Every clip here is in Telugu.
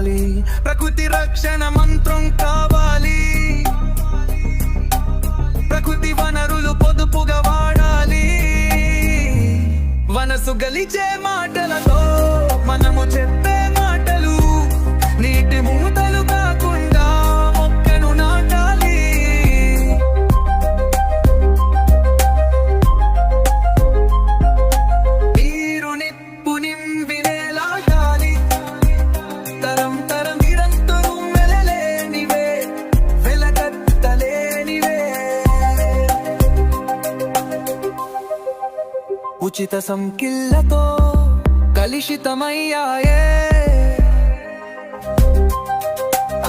కావాలి. ప్రకృతి రక్షణ మంత్రం కావాలి. ప్రకృతి వనరులు పొదుపుగా వాడాలి. వనసు గలిచే మాటలతో మనము చెప్ప ఉచిత సంకిల్లతో కలుషితమయ్యాయే.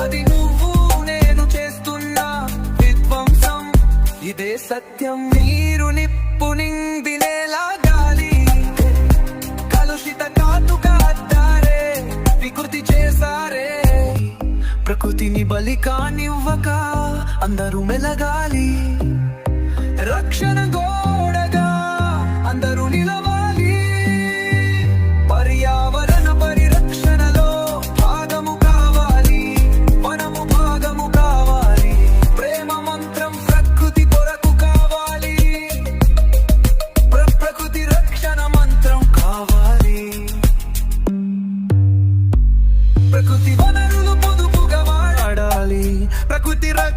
అది నువ్వు నేను చేస్తున్న విధ్వంసం. ఇదే సత్యం నీరు నిప్పు నిందినేలా గాలి. కలుషిత కాటుగా అద్దారే వికృతి చేసారే ప్రకృతిని బలి కానివ్వక అందరూ మెలగాలి. రక్షణ గో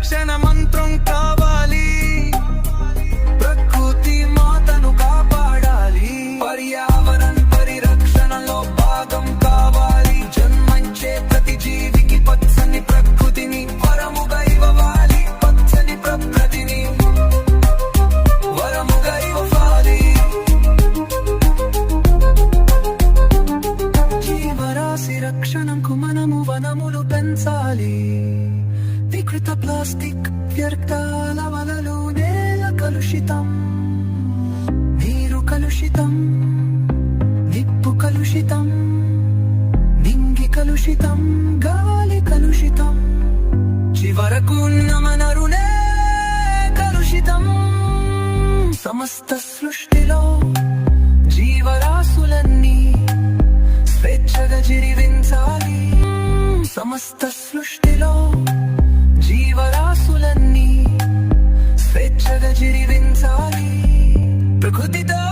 రక్షణ మంత్రం కావాలి. ప్రకృతి మాతను కాపాడాలి. పర్యావరణ పరిరక్షణలో భాగం కావాలి. జన్మంచే ప్రతి జీవికి పచ్చని ప్రకృతిని వరముగా ఇవ్వాలి. పచ్చని ప్రకృతిని వరముగా ఇవ్వాలి. జీవరాశి రక్షణకు మనము వనములు పెంచాలి. వికృత ప్లాస్టిక్ వ్యర్థాల వలలు నేల కలుషితం నీరు కలుషితం నిప్పు కలుషితం నింగి కలుషితం గాలి కలుషితం చివరకు ఉన్న మనరునే కలుషితం సమస్త సృష్టిలో జీవరాశులన్నీ స్వేచ్ఛగా జీవించాలి సమస్త సృష్టిలో జీవరాశులన్నీ స్వేచ్ఛగా జీవించాలి ప్రకృతితో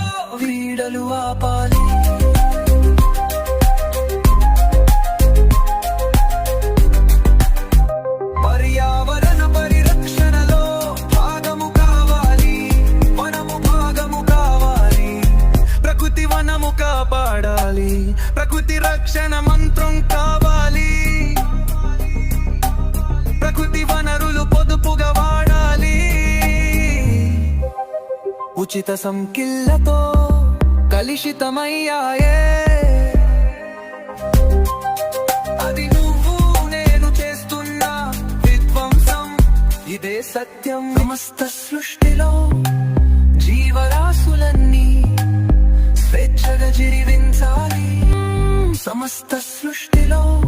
వీడలు ఆపాలి. ఉచిత సంకిల్లతో కలుషితమయ్యాయే. అది నువ్వు నేను చేస్తున్న విధ్వంసం. ఇదే సత్యం సమస్త సృష్టిలో. జీవరాశులన్నీ స్వేచ్ఛగా జీవించాలి. సమస్త సృష్టిలో.